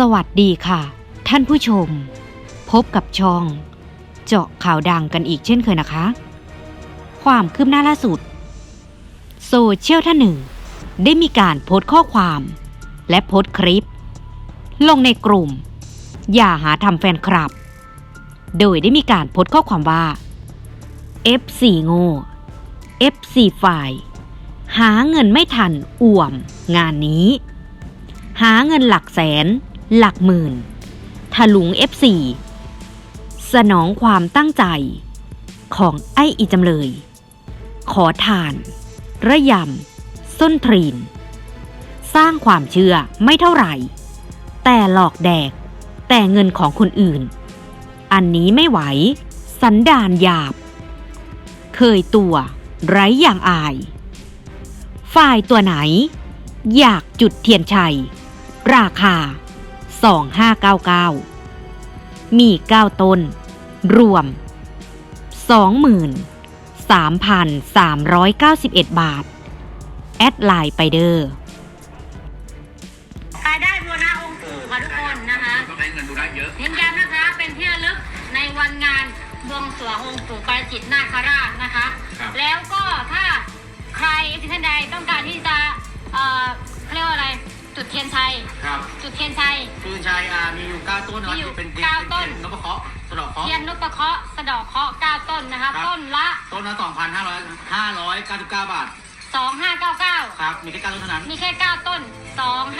สวัสดีค่ะ ท่านผู้ชม พบกับช่อง เจาะข่าวดังกันอีกเช่นเคยนะคะ ความคืบหน้าล่าสุด โซเชียลท่านหนึ่ง ได้มีการโพสต์ข้อความ และโพสต์คลิป ลงในกลุ่ม อย่าหาทำแฟนคลับ โดยได้มีการโพสต์ข้อความว่า F4 โง่ F4 ฝ่าย หาเงินไม่ทันอ่วมงานนี้หาเงินหลักแสน หลักหมื่น ถลุง F4 สนองความตั้งใจ ของไอ้อีจำเลย ขอทาน ระยำ ส้นทรีน สร้างความเชื่อไม่เท่าไหร่ แต่หลอกแดก แต่เงินของคนอื่น อันนี้ไม่ไหว สันดานหยาบ เคยตัว ไร้อย่างอาย ฝ่ายตัวไหน อยากจุดเทียนชัย ราคา 2599 มี 9 ต้น รวม 23,391 บาท แอดไลน์ไปเดอร์รายได้บูรณะองค์ปู่ค่ะทุกคนนะคะต้องได้เงินดูได้เยอะเน้นย้ำนะคะ เป็นที่ระลึกในวันงานบวงสรวงองค์ปู่ปาราจิตนาคราชนะคะครับแล้วก็ถ้าใครท่านใดต้องการที่จะ เอ่อเขาเรียกว่าอะไร จุดเทียนชัย ครับจุดเทียนชัย ปืนชัยอ่ามีอยู่เก้าต้นนะคมีรับอยู่เป็นเก้าต้น นพเคราะห์สะเดอกเคราะห์ เทียนนพเคราะห์สะเดอกเคราะห์9ต้นนะคะ ครับ ต้นละต้นละสองพันห้าร้อยห้าร้อยเก้าสิบเก้าบาท2599ครับมีแค่เก้าต้นเท่านั้นมีแค่9ต้น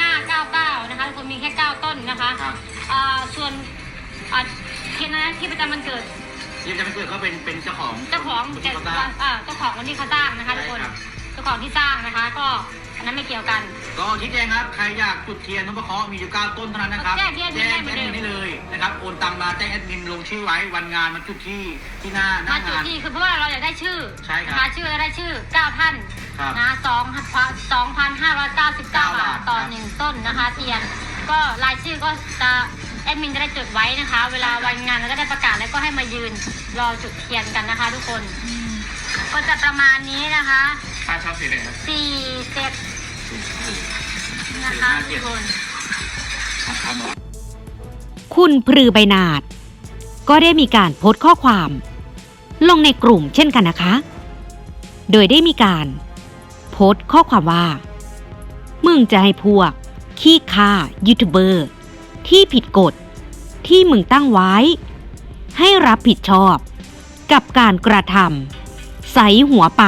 2599นะคะทุกคนมีแค่9ต้นนะคะครับอ่าส่วนอ่าเทียนนั้นที่ประจำวันเกิดที่จะไม่เกิดเขาเป็นเป็นเจ้าของเจ้าของคนแต่ที่เขาสร้าง อ่าเจ้าของคนที่เขาสร้างนะคะทุกคนใช่ครับ เจ้าของที่สร้างนะคะ ก็ อันนั้นไม่เกี่ยวกัน ก็ชี้แจงครับ ใครอยากจุดเทียนนพเคราะห์มีอยู่เก้าต้นเท่านั้นนะครับแจ้งแจ้งแจ้งแจ้แองดเหมือนเดิมมินได้เลยนะครับ โอนตังมาแจ้งแอดมินลงชื่อไว้วันงานมาจุดที่ที่หน้าหมาน้าจุดงาน ที่คือเพราะว่าเราอยากได้ชื่อใช่ครับนะคะชื่อเราได้ชื่อ9ท่านครับนะสองสองพันห้าร้อยเก้าสิบเก้าบาทต่อครับหนึ่งต้นนะคะเทียนก็รายชื่อก็จะแอดมินจะได้จดไว้นะคะ เวลาวันงานเราก็ได้ประกาศแล้วก็ให้มายืนรอจุดเทียนกันนะคะ ทุกคน ก็จะประมาณนี้นะคะ ป้าชอบสีไหนครับสี่เซตนะคะทุกคนครับหมอคุณพรือใบนาด ก็ได้มีการโพสต์ข้อความ ลงในกลุ่มเช่นกันนะคะ โดยได้มีการโพสต์ข้อความว่า มึงจะให้พวก ขี้ค่ายูทูบเบอร์ ที่ผิดกฎ ที่มึงตั้งไว้ ให้รับผิดชอบ กับการกระทำใสหัวไป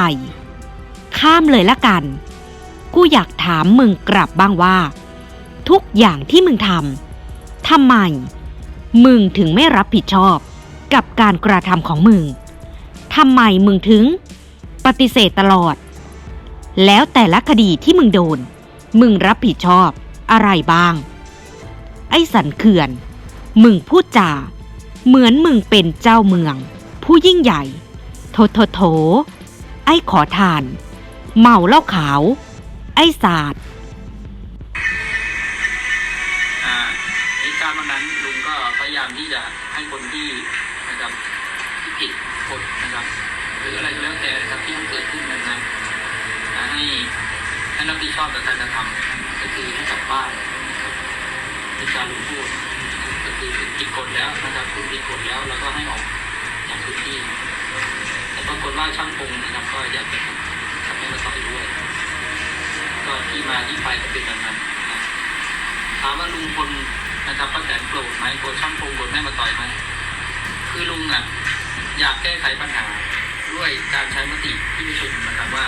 ข้ามเลยละกัน กูอยากถามมึงกลับบ้างว่า ทุกอย่างที่มึงทำทำไม มึงถึงไม่รับผิดชอบกับการกระทำของมึงทำไมมึงถึง ปฏิเสธตลอด แล้วแต่ละคดีที่มึงโดน มึงรับผิดชอบอะไรบ้าง ไอ้สันเขื่อน มึงพูดจาเหมือนมึงเป็นเจ้าเมือง ผู้ยิ่งใหญ่โถโถโถไอ้ขอทาน เมาเหล้าขาว ไอ้สาดอ่าเหตุการวันนั้นลุงก็พยายามที่จะให้คนที่นะครับที่ผิดกฎนะครับหรืออะไรก็แล้วแต่นะครับที่มันเกิดขึ้นนะครับอ่าให้ให้รับผิดชอบกับการกระทำก็คือให้กลับบ้านนะครับการลุงพูดก็คือผิดกฎแล้วนะครับคุณผิดกฎแล้วแล้วก็ให้ออกจากพื้นที่แต่ปรากฏว่าช่างพงนะครับก็อยากจะ ข้าต่อยด้วย ก็ที่มาที่ไปก็เป็นแบบนั้นถามว่าลุงพลนะครับป้าแตนโกรธไหมโกรธช่างโกรธแม่มาต่อยไหมคือลุงอะอยากแก้ไขปัญหาด้วยการใช้มติที่ประชุมนะครับว่า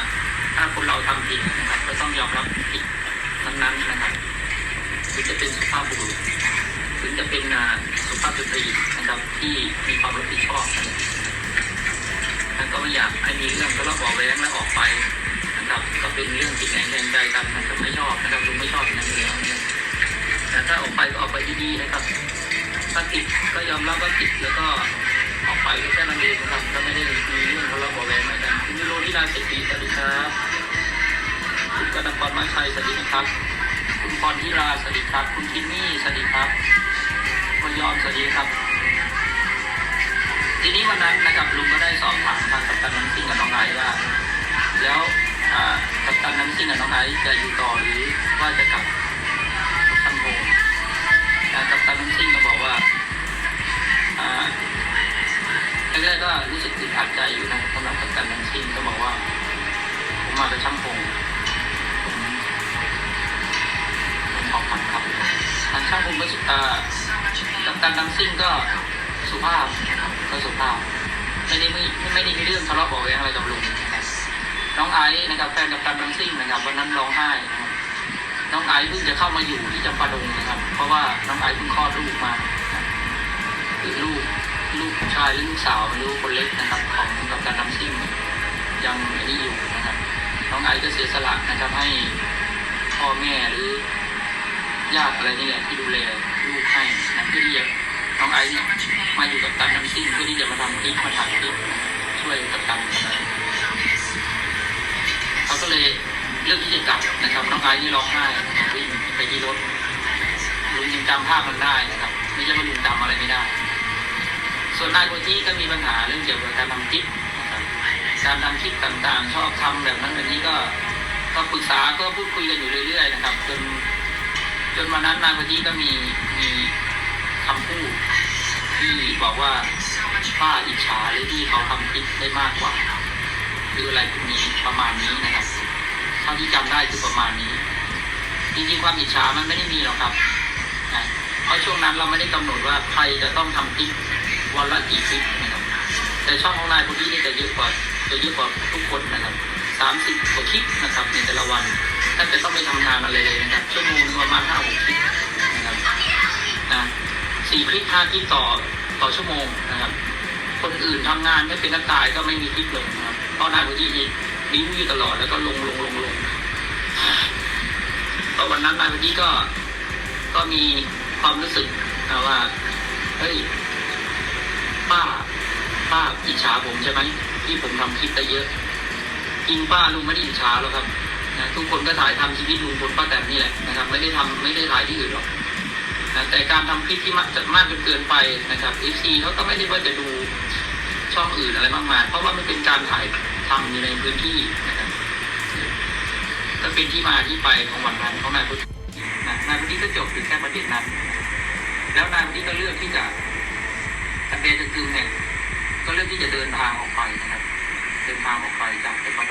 ถ้าคนเราทำผิดนะครับ ก็ต้องยอมรับผิดนั้นๆนะครับถึงจะเป็นสุภาพบุรุษถึงจะเป็นสุภาพสตรีนะครับที่มีความรับผิดชอบนะครับท่านก็ไม่อยากให้มีเรื่องทะเลาะเบาะแว้งและออกไป นะครับก็เป็นเรื่องติดแหนงแดงใจกันนะครับไม่ชอบนะครับลุงไม่ชอบอย่างนั้นอยู่แล้วนะครับแต่ถ้าออกไปก็ออกไปดีๆนะครับถ้าผิดก็ยอมรับว่าผิดแล้วก็ออกไปก็แค่นั้นเองนะครับก็ไม่ได้มีเรื่องทะเลาะเบาะแวงอะไรกันคุณวิโรจน์ที่ราชเศรษฐีสวัสดีครับคุณกนกรมาชัยสวัสดีนะครับ คุณพรทิราสวัสดีครับ คุณทินนี่สวัสดีครับคุณยอมสวัสดีครับ ทีนี้วันนั้นนะครับลุงก็ได้สอบถามทางกัปตันน้ำซิ่งกับ มาเป็นช่างพงผมขอบคุณครับทางช่างพงก็เอ่อกับการดังซิ่งก็สุภาพก็สุภาพ ไม่ได้ไม่ไม่ได้มีเรื่องทะเลาะเบาแวงอะไรกับลุงน้องไอซ์นะครับแฟนกับการดังซิ่งนะครับวันนั้นร้องไห้น้องไอซ์เพิ่งจะเข้ามาอยู่ที่จำปาดงนะครับ เพราะว่าน้องไอซ์เพิ่งคลอดลูกมาหรือลูกลูกชายลูกสาวลูกคนเล็กนะครับ ของกับการดังซิ่งยังอันนี้อยู่นะครับ น้องไอซ์ก็เสียสละนะครับให้พ่อแม่หรือญาติอะไรนี่แหละที่ดูแลลูกให้นะเพื่อที่จะน้องไอซ์เนี่ยมาอยู่กับตันน้ำซิ่งเพื่อที่จะมาทำคลิปมาถ่ายคลิปช่วยกับตันนะเขาก็เลยเลือกที่จะกลับนะครับน้องไอซ์นี่ร้องไห้วิ่งไปที่รถลุงยังจำภาพมันได้นะครับไม่ใช่ว่าลุงจำอะไรไม่ได้ ส่วนนายคนที่ก็มีปัญหาเรื่องเกี่ยวกับการทำคลิป การทำคลิปต่างๆ ชอบทำแบบนั้นแบบนี้ก็ก็ปรึกษาก็พูดคุยกันอยู่เรื่อยๆนะครับ จนจนวันนั้นนายพอดีก็มีมีคำพูดที่บอกว่าป้าอิจฉาหรือที่เขาทำคลิปได้มากกว่าหรืออะไรพวกนี้ประมาณนี้นะครับเท่าที่จำได้คือประมาณนี้จริงๆความอิจฉามันไม่ได้มีหรอกครับนะเพราะช่วงนั้นเราไม่ได้กำหนดว่าใครจะต้องทำคลิปวันละกี่คลิปนะครับแต่ช่องของนายพอดีนี่จะเยอะกว่า จะเยอะกว่าทุกคนนะครับสามสิบกว่าคลิปนะครับในแต่ละวันถ้าจะต้องไปทำงานอะไรเลยนะครับชั่วโมงประมาณห้าหกคลิปนะครับนะสี่คลิปห้าคลิปต่อต่อชั่วโมงนะครับคนอื่นทำงานไม่เป็นนักตายก็ไม่มีคลิปลงนะครับเพราะนายวุฒินี่ดิ้วอยู่ตลอดแล้วก็ลงลงลงลงตอนวันนั้นนายวุฒิก็ก็มีความรู้สึกนะว่าเฮ้ยป้าป้าอิจฉาผมใช่ไหม ที่ผมทำคลิปได้เยอะจริงป้าลุงไม่ได้อิจฉาหรอกครับนะทุกคนก็ถ่ายทำชีวิตลุงพลป้าแตนนี่แหละนะครับ ไม่ได้ทำไม่ได้ถ่ายที่อื่นหรอกนะแต่การทำคลิปที่มากจะมากจนเกินไปนะครับเอฟซีเขาก็ไม่ได้ว่าจะดูช่องอื่นอะไรมากมายเพราะว่ามันเป็นการถ่ายทำอยู่ในพื้นที่นะครับก็เป็นที่มาที่ไปของวันนั้นของนายพุทธนะนายพุทธิก็จบถึงแค่ประเด็นนั้น แล้วนายพุทธิก็เลือกที่จะตัดเดชกึมเนี่ย ก็เลือกที่จะเดินทางออกไปนะครับ เดินทางออกไปจากจังหวัด